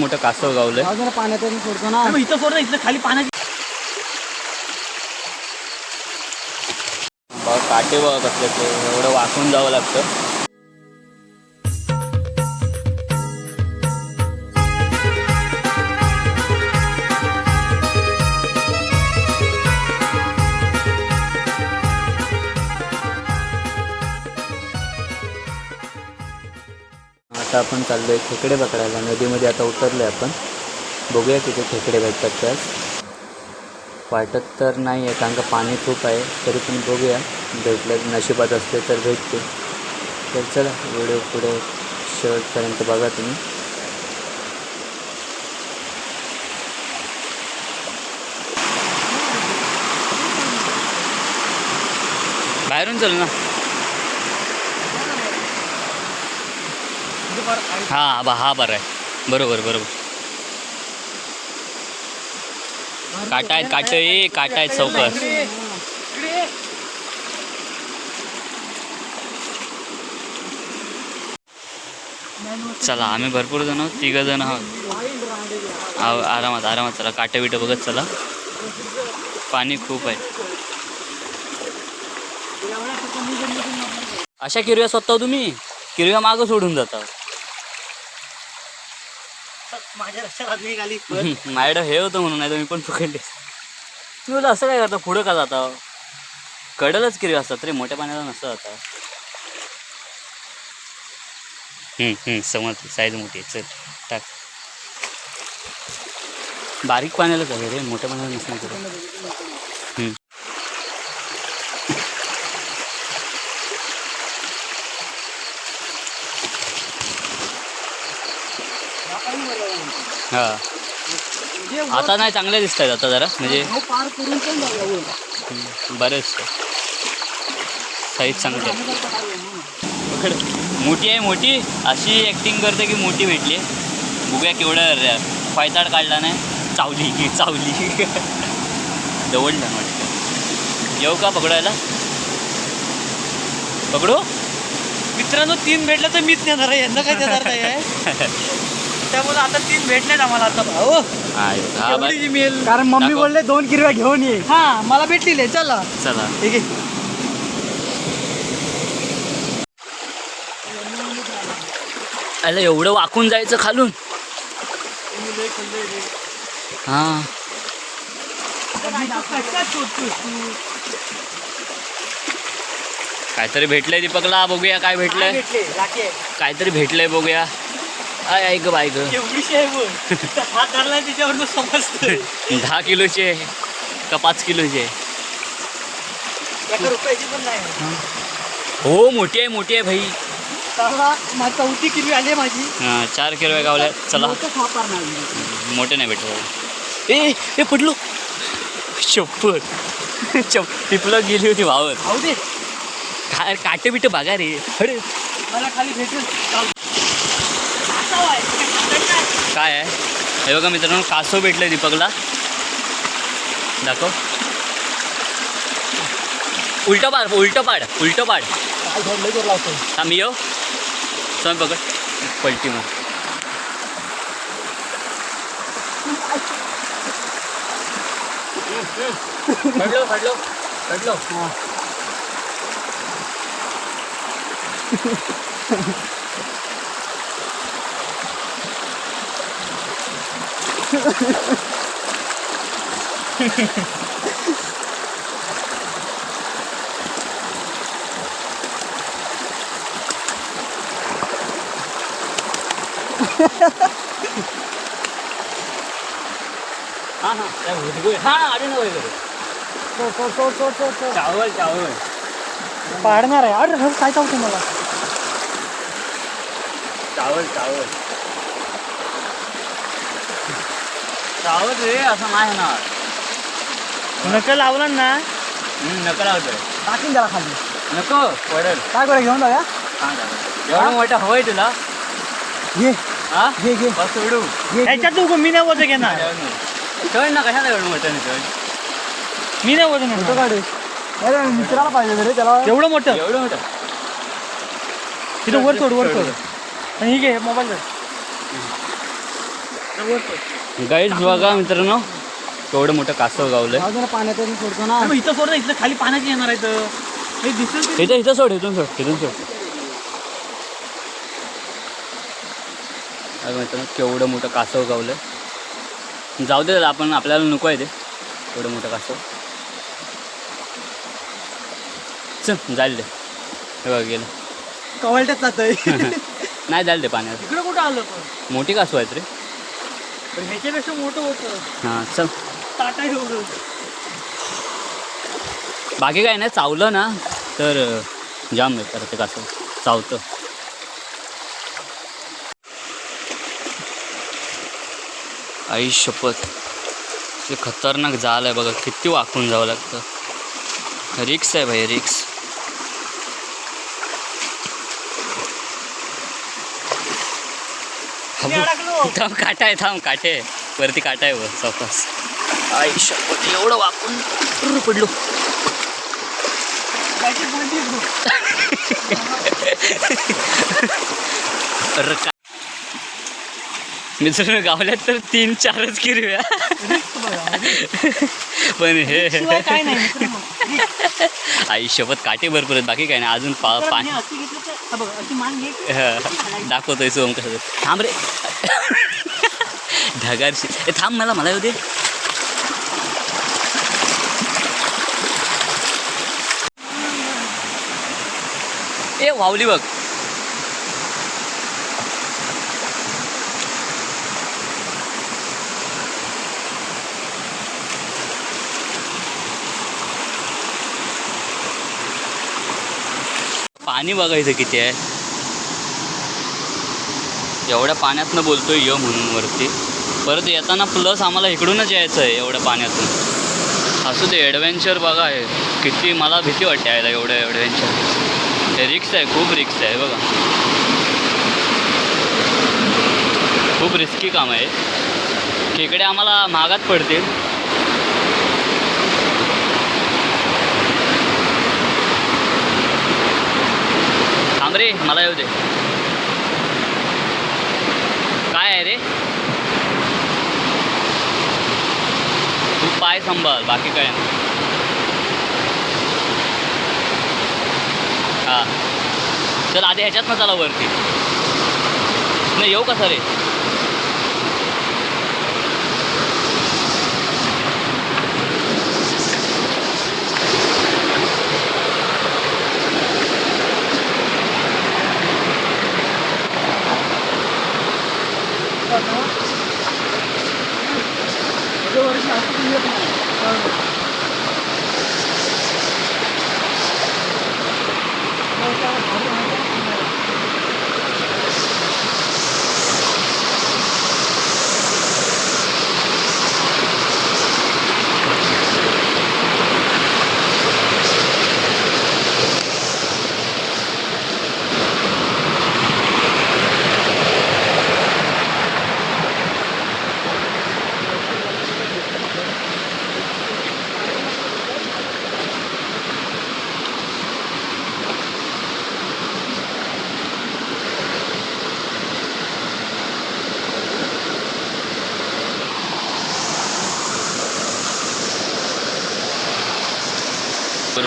मोठं कासव गावलंय. जरा पाण्यात सोडतो ना. मग इथं सोड ना खाली पाण्याची बघ काटे बघ कसले ते. एवढं वाकून जावं लागतं. आता आपण चाललोय खेकडे पकडायला. नदीमध्ये आता उतरलोय आपण. बघूया तिथे खेकडे भेटतात त्यास वाटत तर नाही आहे कारण का पाणी खूप आहे. तरी पण बघूया. भेटलं नशिबात असते तर भेटते तर चला व्हिडिओ पुढे शेवटपर्यंत बघा तुम्ही. बाहेरून चल ना. हा बा हा बरं आहे. बरोबर बरोबर. काटा आहेत काट ए काटा आहेत चौकस. चला आम्ही भरपूर जण आहोत. तिघ जण आहोत. आरामात आरामात चला काटे बिटं बघत चला. पाणी खूप आहे. अशा किरव्या स्वतः तुम्ही. किरव्या मागं सोडून जाता. माझ्या रस्त्यात आत हे होतं म्हणून नाही मी पण पकडले. तुम्ही बोला असं काय करता? पुढं का जाता? कडलच किरी असतात रे मोठ्या पाण्याला नसतं जाता. हम्म, हम्म, साईज मोठी आहे चल टाक. बारीक पाण्याला झालं रे मोठ्या पाण्याला नसणार हा. आता नाही चांगले दिसत आहेत आता जरा म्हणजे वर. हम्म, बरेच साईज चांगली आहे. पकड. मोठी आहे मोठी. अशी ॲक्टिंग करते की मोठी भेटली बघूया केवढं फायताड काढला नाही. चावली की चावली दवडलं वाटतं. येऊ का पकडायला? पकडू? मित्रांनो तीन भेटलं तर मीच नेणार आहे. यांना काय देणार नाही आहे? त्यामुळे आता तीन भेटलेत आम्हाला आता भाऊ. हा, बाय. कारण मम्मी दाखव. बोलले दोन किरव्या घेऊन ये. हा मला भेटलेली आहे चला. चला. ठीक आहे. अरे एवढं वाकून जायचं खालून? हां. काहीतरी भेटलंय दीपकला बघूया काय भेटलंय. काहीतरी भेटलंय बघूया. आय ऐक बायक एवढीशी आहे बघ. हात धरला त्याच्यावर समजतं दहा किलोचे का पाच किलोचे एका रुपयाची पण नाही. हो. मोठी आहे मोठी आहे भाई. चला चौथी किलो आली आहे माझी. हां चार किलो गावल्या. चला. मोठं खापार नाही मोठे नाही भेटत ए ए पडलो शपथ. चप टिपलं गेली होती वावर भाऊ दे. काय काटे बिटे बघा रे. अरे. मला खाली भेटेल. आहे. काय आहे? हे बघा मित्रांनो कासव भेटलं दीपकला. दाखव. उलटं पाड उलटं पाड उलटं पाड. हा. मी येऊ पकड. पलटी मग पडलो पडलो पडलो. हां हां त्या भुजबुज- हां आधी नव्हे करू सोड सोड सोड सोड सोड सोड चावल चावल पाडणार आहे अरे हर काय चावतो मला चावल चावल चावल रे असं नाही ना नका लावला ना. नको लावतोय टाकीन त्याला खाली. नको पडेल. काय करूया घेऊन जाऊया? एवढं मोठं हवंय तुला? घे. हा? घे घे. बस सोडू घे त्याच्यात तू मी नाही वजन घेणार. चढ ना कशाला एवढं मोठं चढ मी नाही वजन फोटो घेणार. काढू. अरे मित्राला पाहिजे रे त्याला. एवढं मोठं? एवढं मोठं? तिथं वर सोड वर सोड. आणि ही घे मोबाईल गाईड बघा मित्रांनो केवढं मोठं कासव गावलंय. पाण्यात सोडतो ना. इथं सोड ना, इथं खाली पाण्याची येणार आहे इथं. हे दिसेल ते. इथं इथं सोड इथून सोड इथून सोड. बघा मित्रांनो केवढं मोठं कासव गावलंय. जाऊ दे दादा, आपण आपल्याला नको आहे ते. एवढं मोठं कासव चल जाईल दे हे बघा गेलं. कवळट्यात जातोय. नाही जाईल दे पाण्यात. इकडं कुठं आलं पण? मोठी कासव आहेत रे. ह्याच्यापेक्षा मोठं होतं. हां चल. टाटा एवढं. बाकी काय नाही चावलं ना तर जाम आहे ते कासव चावतं. आई शपथ. ते खतरनाक जाल आहे बघा किती वाकून जावं लागतं. रिक्स आहे भाई रिक्स. अडकलो. थांब काटा आहे थांब काटे आहे. वरती काटा आहे आई शपथ एवढं वाकून पुर्र पडलो. अरे मित्रांनो गावल्यात तर तीन चारच किरव्या पण हे काय नाही. आई शपथ काटे भरपूर आहेत बाकी काय नाही. अजून पा पाणी दाखवतोय सोम कसं थांब रे. ढगारशी ए थांब मला मला येऊ दे. ए वावली बघ. पाणी बघायचं किती आहे? एवढ्या पाण्यातनं बोलतोय य म्हणून वरती. परत येताना प्लस आम्हाला इकडूनच यायचं आहे एवढ्या पाण्यातून. असू ते ॲडव्हेंचर बघा आहे किती मला भीती वाटते यायला एवढं ॲडव्हेंचर ते रिक्स आहे खूप रिक्स आहे बघा. खूप रिस्की काम आहे. खेकडे आम्हाला महागात पडतील. थांब रे मला येऊ दे. काय आहे रे? तू पाय संभाळ बाकी काय नाही. हा. चल आधी ह्याच्यात ना चला वरती. नाही येऊ कसा रे?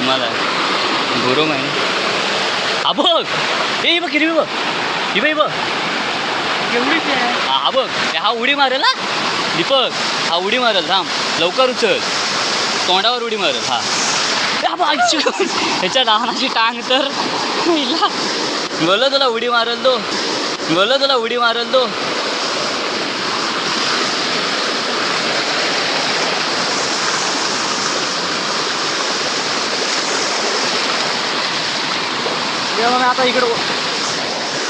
आहे गुरुम आहे हा बघ. ही बघ हिरवी बघ. ही बाई बघ. एवढीच आहे. हा बघ. हा उडी मारेल हा. दीपक हा उडी मारेल थांब. लवकर उचल. तोंडावर उडी मारेल हा. ह्याच्या लहानाची टांग तर. बोललो तुला उडी मारेल तो. बोललो तुला उडी मारेल तो. मग आता इकडं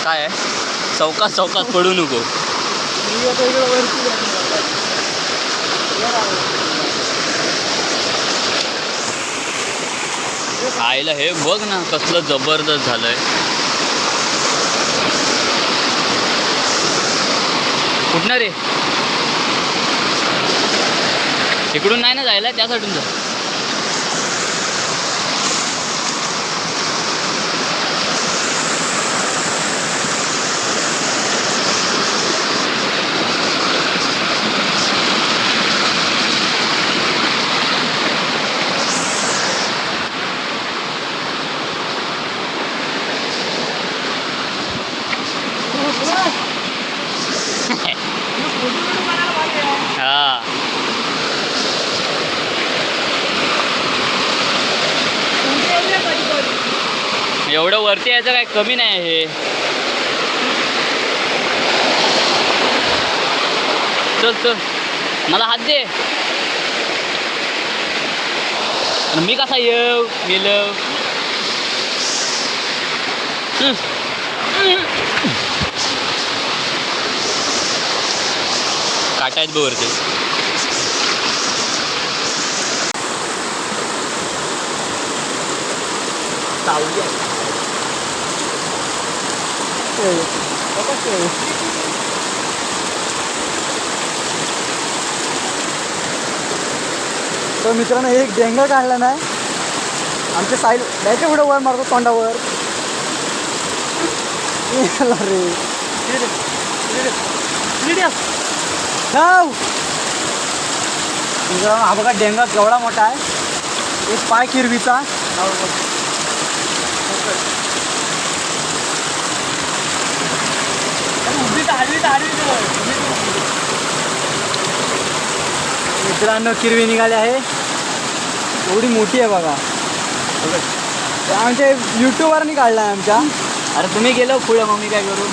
काय आहे? चौकात चौकात पडू नको. मी आता इकडं वरती जातो. आईला हे बघ ना कसलं जबरदस्त झालंय. कुठनं रे? इकडून नाही ना जायला? त्या साईडून जा. एवढं वरती यायचं काय कमी नाही हे. चल चल. मला हात दे. मी कसा येऊ गेलं. काटा आहेत बघ वरती. आहे. ए, बघा ते. तर मित्रांनो एक डेंगा काढला नाही आमच्या साईड डायरेक्ट पुढे वर मारतो तोंडावर. याला रे. मित्रांनो हा बघा डेंगा केवढा मोठा आहे. एक पाय किरवीचा. मित्रांनो किरवी निघाली आहे. एवढी मोठी आहे बघा. आमच्या युट्यूबवरनी काढला आहे आमच्या. अरे तुम्ही गेलो पुढे मग मी काय करू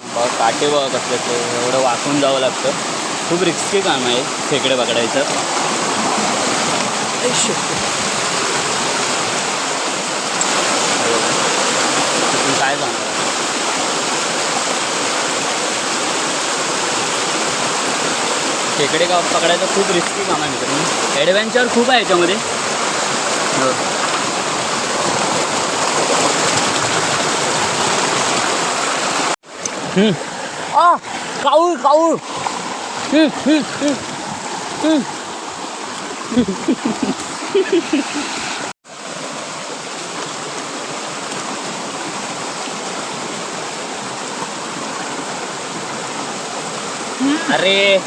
बघ काटे बघ कसले ते एवढं वाकून जावं लागतं. खूप रिस्की काम आहे खेकडे पकडायचं. काय सांगणार खेकडे का पकडायचं खूप रिस्की काम आहे मित्रांनो. ॲडव्हेंचर खूप आहे याच्यामध्ये. हो. आ काऊळ काऊळ अरे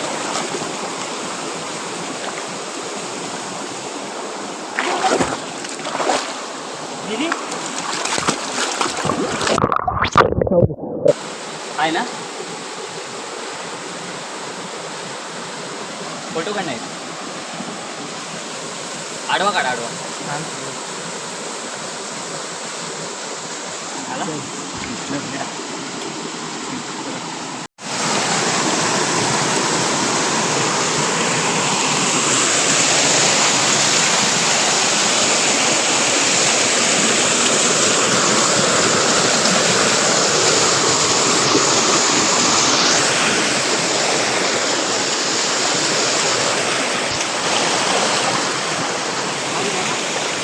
आहे ना फोटो का नाही आडवा काढ आडवा आला?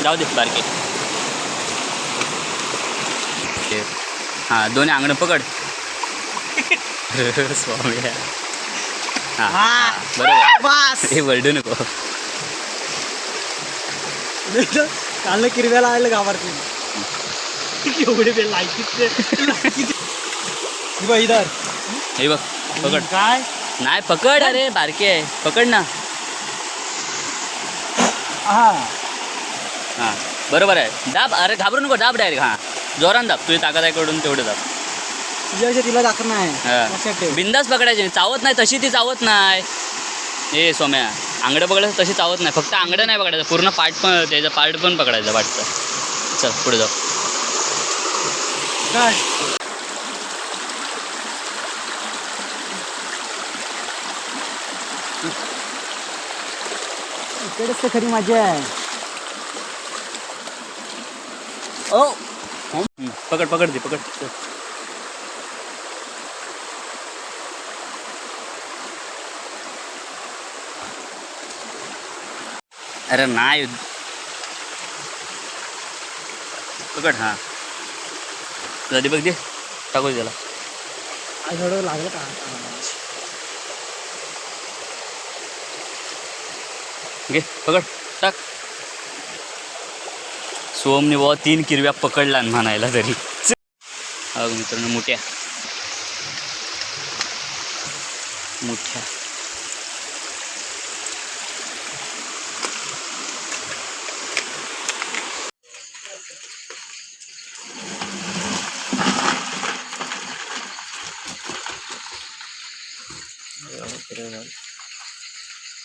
जाऊ दे बारके. हां दोन्ही अंगण पकड. स्वामी हां. बरोबर. बस. हे वरडू नको. काल किरव्याला आलं घाबरते एवढे लायकीचे इधर. हे बघ पकड. काय? नाही पकड अरे बारके आहे. पकड ना. हा. हां. बरोबर आहे. दाब अरे घाबरू नको दाब डायरेक्ट हां. जोरान दाब. तुझी ताकद आहे कडून तेवढं दाब. तुझ्यापेक्षा तिला दाखवणं आहे लक्षात ठेव. बिंदास पकडायची. नाही चावत नाही तशी ती चावत नाही. ए सोम्या आंगडं पकडायचं तशी चावत नाही. फक्त आंगडं नाही पकडायचं. पूर्ण पार्ट पण त्याचा पार्ट पण पकडायचं वाटतं. चल पुढे जाऊ. काय? इकडेच तर खरी मजा आहे. ओ पकड पकड दे पकड. अरे नाही पकड हां. कधी बघ दे. टाकू त्याला. थोडं लागलं का? घे पकड. टाक. सोमने बाबा तीन किरव्या पकडला म्हणायला तरी. अग मित्रांनो मोठ्या. मोठ्या.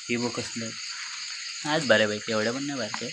ही बघ कसलं. आज बऱ्यापैकी एवढ्या पण नाही बारक्या